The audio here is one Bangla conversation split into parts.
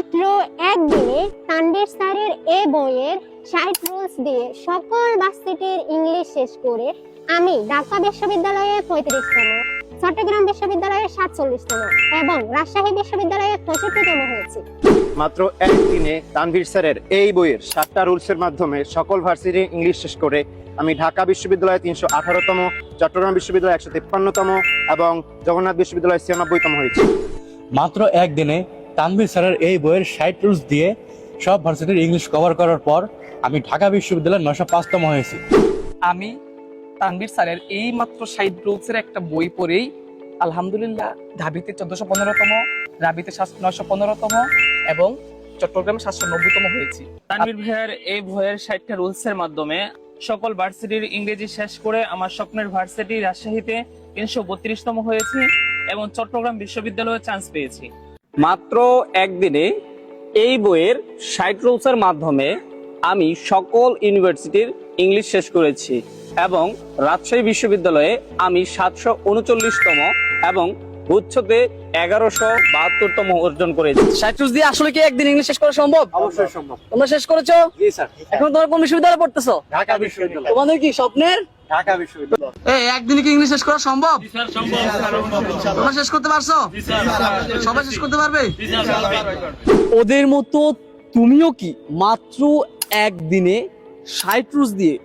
মাত্র একদিনে তানভীর স্যারের এ বইয়ের ষাট রুলস দিয়ে সকল ভার্সিটির ইংলিশ শেষ করে আমি ঢাকা বিশ্ববিদ্যালয়ে পঁয়ত্রিশতম চট্টগ্রাম বিশ্ববিদ্যালয়ে সাতচল্লিশতম এবং রাজশাহী বিশ্ববিদ্যালয়ে পঁয়ষট্টিতম হয়েছি। মাত্র একদিনে তানভীর স্যারের এই বইয়ের সাতটা রুলসের মাধ্যমে সকল ভার্সিটি ইংলিশ শেষ করে আমি ঢাকা বিশ্ববিদ্যালয়ে তিনশো আঠারোতম চট্টগ্রাম বিশ্ববিদ্যালয়ে একশো তিপ্পান্নতম এবং জগন্নাথ বিশ্ববিদ্যালয়ে ছিয়ানব্বইতম হয়েছি। মাত্র একদিনে তানভীর স্যারের এই বইয়ের ষাট রুলস দিয়ে সব ভার্সিটির ইংলিশ কভার করার পর আমি ঢাকা বিশ্ববিদ্যালয়ের নশো পাঁচতম হয়েছি। আমি তানভীর স্যারের এই মাত্র সাইড রুলসের একটা বই পড়েই আলহামদুলিল্লাহ ঢাবিতে চোদ্দশো পনেরোতম রাবিতে নয়শো পনেরোতম এবং চট্টগ্রামে সাতশো নব্বইতম হয়েছি। তানভীর ভাইয়ার এই বইয়ের ষাটটা রুলসের মাধ্যমে সকল ভার্সিটির ইংরেজি শেষ করে আমার স্বপ্নের ভার্সিটি রাজশাহীতে তিনশো বত্রিশতম হয়েছি এবং চট্টগ্রাম বিশ্ববিদ্যালয়ে চান্স পেয়েছি। মাত্র একদিনে এই বইয়ের ষাট রুলসের মাধ্যমে আমি সকল ইউনিভার্সিটির ইংলিশ শেষ করেছি এবং রাজশাহী বিশ্ববিদ্যালয়ে আমি সাতশো উনচল্লিশতম এবং গুচ্ছতে এগারোশো বাহাত্তরতম অর্জন করেছি। সাইট্রুস দিয়ে আসলে কি একদিন ইংলিশ শেষ করা সম্ভব? অবশ্যই সম্ভব। তোমরা শেষ করেছ? জি স্যার। এখন তোমার কোন বিশ্ববিদ্যালয়ে পড়তেছো? ঢাকা বিশ্ববিদ্যালয়। তোমাদের কি স্বপ্নের? ঢাকা বিশ্ববিদ্যালয়। এই একদিনে কি ইংলিশ শেষ করা সম্ভব? তোমরা শেষ করতে পারছ? সবাই শেষ করতে পারবে? ওদের মতো তুমিও কি মাত্র একদিনে সাইট্রুস দিয়ে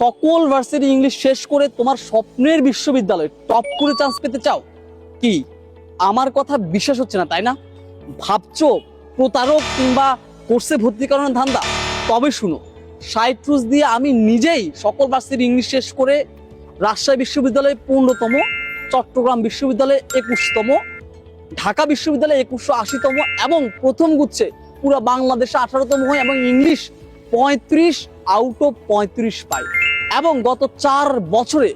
সকল ভার্সিটি ইংলিশ শেষ করে তোমার স্বপ্নের বিশ্ববিদ্যালয়ে টপ করে চান্স পেতে চাও? কি? আমার কথা বিশ্বাস হচ্ছে না তাই না? ভাবছ প্রতারক কিংবা কোর্সে ভর্তি করানোর ধান্দা? তবে শুনো সাইট্রুস দিয়ে আমি নিজেই সকল ভার্সিটি ইংলিশ শেষ করে রাজশাহী বিশ্ববিদ্যালয়ে পনেরোতম, চট্টগ্রাম বিশ্ববিদ্যালয়ে একুশতম, ঢাকা বিশ্ববিদ্যালয়ে একুশশো আশিতম এবং প্রথম গুচ্ছে পুরো বাংলাদেশে আঠারোতম হয় এবং ইংলিশ পঁয়ত্রিশ আউট অফ পঁয়ত্রিশ পাই। এবং গত চার বছরে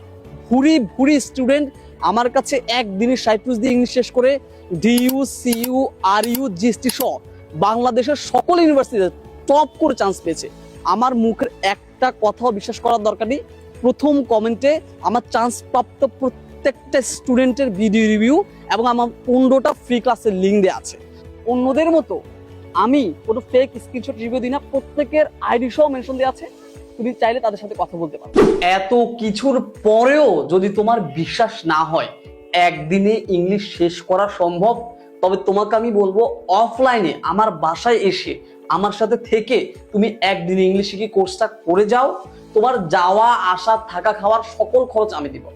ভুরি ভুরি স্টুডেন্ট আমার কাছে একদিনের সাইট্রুস দিয়ে ইংলিশ শেষ করে DU CU R U GST সহ বাংলাদেশের সকল ইউনিভার্সিটিতে টপ করে চান্স পেয়েছে। আমার মুখের একটা কথাও বিশ্বাস করার দরকার নেই। প্রথম কমেন্টে আমার চান্স প্রাপ্ত প্রত্যেকটা স্টুডেন্টের ভিডিও রিভিউ এবং আমার পনেরোটা ফ্রি ক্লাসের লিঙ্ক দেওয়া আছে। অন্যদের মতো, আমি কোনো ফেক স্ক্রিনশট রিভিউ দিই না, প্রত্যেকের আইডি সহ মেনশন দেওয়া আছে। তুমি চাইলে তাদের সাথে কথা বলতে পারো। এত কিছুর পরেও যদি তোমার বিশ্বাস না হয়, একদিনে ইংলিশ শেষ করা সম্ভব, তবে তোমাকে আমি বলব অফলাইনে আমার বাসায় এসে আমার সাথে থেকে তুমি একদিনে ইংলিশ শিখে কোর্সটা করে যাও? তোমার যাওয়া, আসা, থাকা, খাওয়ার সকল খরচ আমি দিব।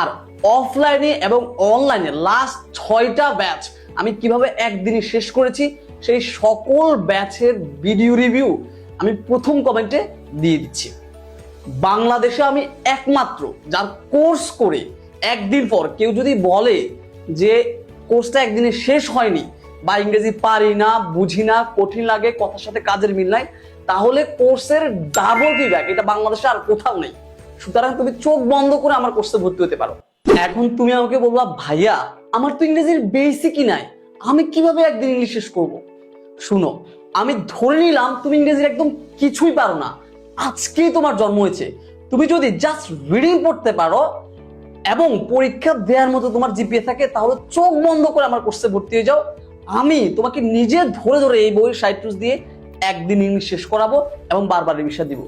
আর অফলাইনে এবং অনলাইনে লাস্ট ছয়টা ব্যাচ আমি কীভাবে একদিনে শেষ করেছি, সেই সকল ব্যাচের ভিডিও রিভিউ আমি প্রথম কমেন্টে দিয়ে দিচ্ছি। বাংলাদেশে আমি একমাত্র যার কোর্স করে একদিন পর কেউ যদি বলে যে কোর্সটা একদিনে শেষ হয়নি বা ইংরেজি পারি না, বুঝি না, কঠিন লাগে, কথার সাথে কাজের মিল নাই, তাহলে কোর্সের ডাবল ফিডব্যাক এটা বাংলাদেশে আর কোথাও নেই। সুতরাং তুমি চোখ বন্ধ করে আমার কোর্সে ভর্তি হতে পারো। এখন তুমি আমাকে বলবা ভাইয়া, আমার তো ইংরেজির বেসিকই নাই, আমি কীভাবে একদিন ইংলিশ শেষ করব? শুনো, আমি ধরে নিলাম তুমি ইংরেজির একদম কিছুই পারো না, আজকেই তোমার জন্ম হয়েছে। তুমি যদি জাস্ট রিডিং পড়তে পারো এবং পরীক্ষা দেওয়ার মতো তোমার জিপিএ থাকে, তাহলে চোখ বন্ধ করে আমার কোর্সে ভর্তি হয়ে যাও। আমি তোমাকে নিজে ধরে ধরে এই বইয়ের সাইট্রুস দিয়ে একদিন ইংলিশ শেষ করাবো এবং বারবার রিভিশন দিব।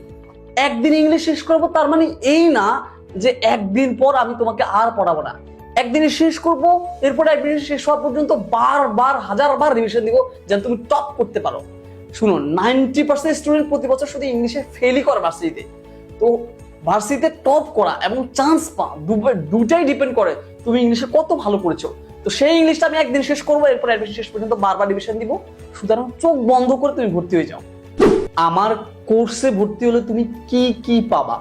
একদিন ইংলিশ শেষ করাবো, তার মানে এই না যে একদিন পর আমি তোমাকে আর পড়াবো না। একদিনে শেষ করব, এরপর একদিন শেষ হওয়া পর্যন্ত বারবার হাজার বার রিভিশন দিব যেন তুমি টপ করতে পারো। শুনো নাইনটি পার্সেন্ট স্টুডেন্ট প্রতি বছর শুধু ইংলিশে ফেলই করে ভার্সিটিতে তো ভার্সিটিতে টপ করা এবং চান্স পাওয়া দুটাই ডিপেন্ড করে তুমি ইংলিশে কত ভালো করেছ তো সেই ইংলিশটা আমি একদিন শেষ করব, এরপর অ্যাডমিশন শেষ পর্যন্ত বারবার ডিভিশন দিব। সুতরাং চোখ বন্ধ করে তুমি ভর্তি হয়ে যাও। আমার কোর্সে ভর্তি হলে তুমি কি কি পাবা?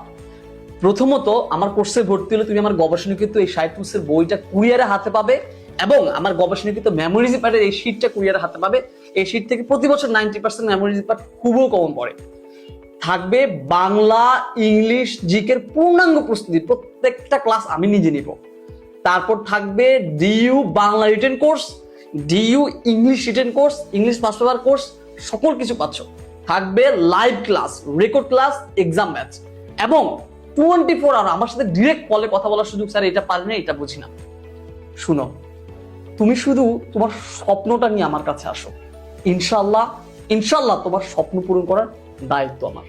প্রথমত, আমার কোর্সে ভর্তি হলে তুমি আমার গবেষণাকৃত এই সাইট্রুসের বইটা কুরিয়ারে হাতে পাবে এবং আমার গবেষণাকৃত মেমোরিজ প্যাডের এই শীটটা কুরিয়ারে হাতে পাবে। এই শীট থেকে প্রতি বছর নাইনটি পার্সেন্ট মেমোরিজ প্যাড খুবই কমন পড়ে। থাকবে বাংলা ইংলিশ জিকের পূর্ণাঙ্গ প্রস্তুতি। প্রত্যেকটা ক্লাস আমি নিজে নিব। তারপর থাকবে DU Bangla written course DU English written course English first paper course সকল কিছু পাচ্ছ। থাকবে live class record class exam batch এবং টোয়েন্টি ফোর আওয়ার আমার সাথে ডিরেক্ট কলে কথা বলার সুযোগ, স্যার, এটা পারি না এটা বুঝি না। শুনো, তুমি শুধু তোমার স্বপ্নটা নিয়ে আমার কাছে আসো। ইনশাল্লাহ ইনশাল্লাহ তোমার স্বপ্ন পূরণ করার দায়িত্ব আমার।